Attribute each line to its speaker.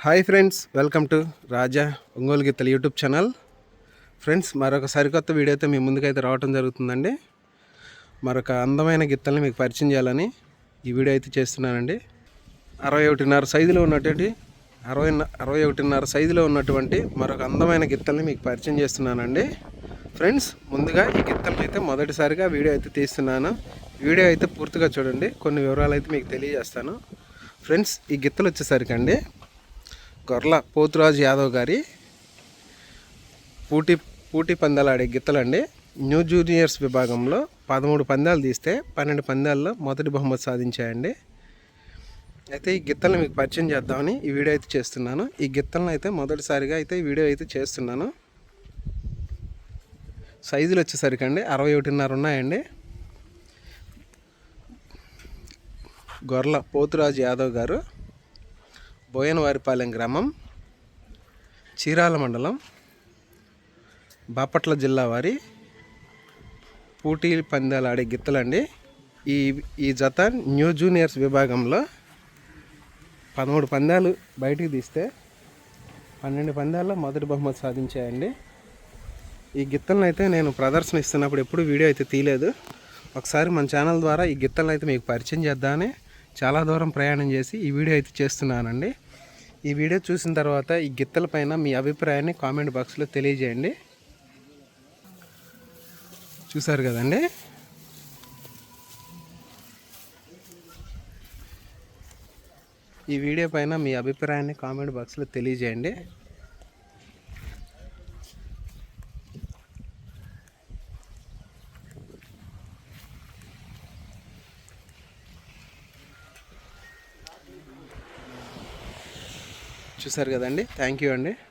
Speaker 1: Hi friends welcome to Raja Ongole గీతల YouTube channel friends మరొక సరికొత్త వీడియోతో మీ ముందుకైతే రావటం జరుగుతుందండి. మరొక అందమైన గిత్తల్ని మీకు పరిచయం చేయాలని ఈ వీడియో అయితే చేస్తున్నానండి. అరవై ఒకటిన్నర సైజులో ఉన్నటువంటి అరవై అరవై ఒకటిన్నర సైజులో ఉన్నటువంటి మరొక అందమైన గిత్తల్ని మీకు పరిచయం చేస్తున్నానండి. ఫ్రెండ్స్ ముందుగా ఈ గిత్తలను అయితే మొదటిసారిగా వీడియో అయితే తీస్తున్నాను. వీడియో అయితే పూర్తిగా చూడండి. కొన్ని వివరాలు అయితే మీకు తెలియజేస్తాను. ఫ్రెండ్స్ ఈ గిత్తలు వచ్చేసరికి అండి గొర్ల పోతురాజు యాదవ్ గారి పూటి పూటి పందాలు ఆడే గిత్తలండి. న్యూ జూనియర్స్ విభాగంలో పదమూడు పందాలు తీస్తే పన్నెండు పందాల్లో మొదటి బహుమతి సాధించాయండి. అయితే ఈ గిత్తలను మీకు పరిచయం చేద్దామని ఈ వీడియో అయితే చేస్తున్నాను. ఈ గిత్తలను అయితే మొదటిసారిగా అయితే ఈ వీడియో అయితే చేస్తున్నాను. సైజులు వచ్చేసరికి అండి అరవై ఒకటిన్నర ఉన్నాయండి. గొర్ల పోతురాజు యాదవ్ గారు బోయనవారిపాలెం గ్రామం చీరాల మండలం బాపట్ల జిల్లా వారి పోటీ పందాలు ఆడే గిత్తలండి. ఈ ఈ జత న్యూ జూనియర్స్ విభాగంలో పదమూడు పందాలు బయటికి తీస్తే పన్నెండు పందాల్లో మొదటి బహుమతి సాధించాయండి. ఈ గిత్తలను అయితే నేను ప్రదర్శన ఇస్తున్నప్పుడు ఎప్పుడు వీడియో అయితే తీయలేదు. ఒకసారి మన ఛానల్ ద్వారా ఈ గిత్తలను అయితే మీకు పరిచయం చేద్దామని చాలా దూరం ప్రయాణం చేసి ఈ వీడియో అయితే చేస్తున్నానండి. ఈ వీడియో చూసిన తర్వాత ఈ గిత్తల పైన మీ అభిప్రాయాన్ని కామెంట్ బాక్స్లో తెలియజేయండి. చూసారు కదండి? ఈ వీడియో పైన మీ అభిప్రాయాన్ని కామెంట్ బాక్స్లో తెలియజేయండి. చూసారు కదండి. థ్యాంక్ యూ అండి.